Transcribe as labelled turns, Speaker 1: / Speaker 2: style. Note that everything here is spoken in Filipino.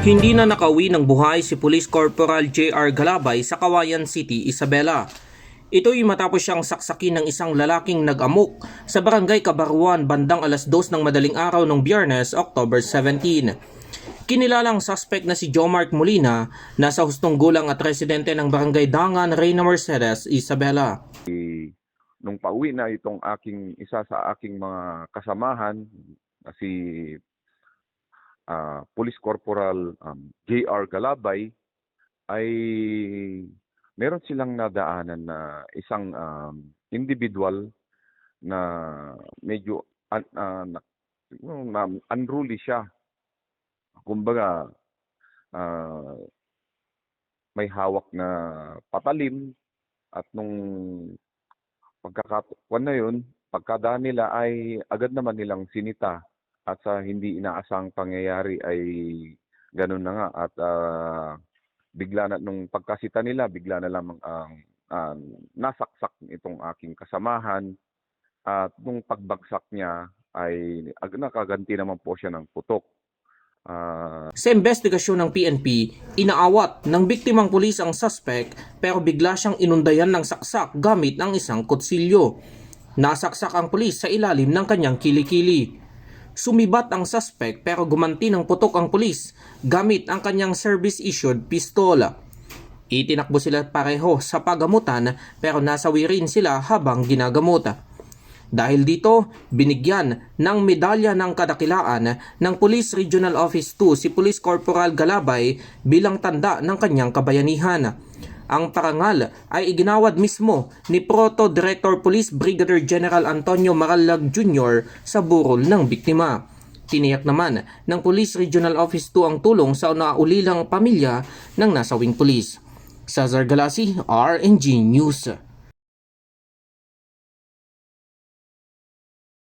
Speaker 1: Hindi na nakauwi ng buhay si Police Corporal J.R. Galabay sa Kawayan City, Isabela. Ito'y matapos siyang saksakin ng isang lalaking nag-amok sa barangay Kabaruan bandang alas 2 ng madaling araw ng Biyernes, October 17. Kinilalang suspect na si Jomark Molina, nasa hustong gulang at residente ng barangay Dangan, Reyna Mercedes, Isabela.
Speaker 2: nung pauwi na itong aking isa sa aking mga kasamahan si ah, Police Corporal um, JR Galabay ay meron silang nadaanan na isang um, individual na medyo un- ah, na, unruly siya. Kumbaga ah, may hawak na patalim at nung pagkakatuan na yun, pagkadaan nila ay agad naman nilang sinita at sa hindi inaasang pangyayari ay ganun na nga at ah, bigla na nung pagkasita nila bigla na lamang ang ah, nasaksak itong aking kasamahan at nung pagbagsak niya ay ag- nakaganti naman po siya ng putok. Ah,
Speaker 1: Sa investigasyon ng PNP, inaawat ng biktimang pulis ang suspect pero bigla siyang inundayan ng saksak gamit ang isang kutsilyo. Nasaksak ang pulis sa ilalim ng kanyang kilikili. Sumibat ang suspect pero gumanti ng putok ang pulis gamit ang kanyang service-issued pistola. Itinakbo sila pareho sa pagamutan pero nasawi rin sila habang ginagamot. Dahil dito, binigyan ng medalya ng kadakilaan ng Police Regional Office 2 si Police Corporal Galabay bilang tanda ng kanyang kabayanihan. Ang parangal ay iginawad mismo ni Proto Director Police Brigadier General Antonio Maralag Jr. sa burol ng biktima. Tiniyak naman ng Police Regional Office 2 ang tulong sa naulilang pamilya ng nasawing pulis. Cesar Galasi, RNG News.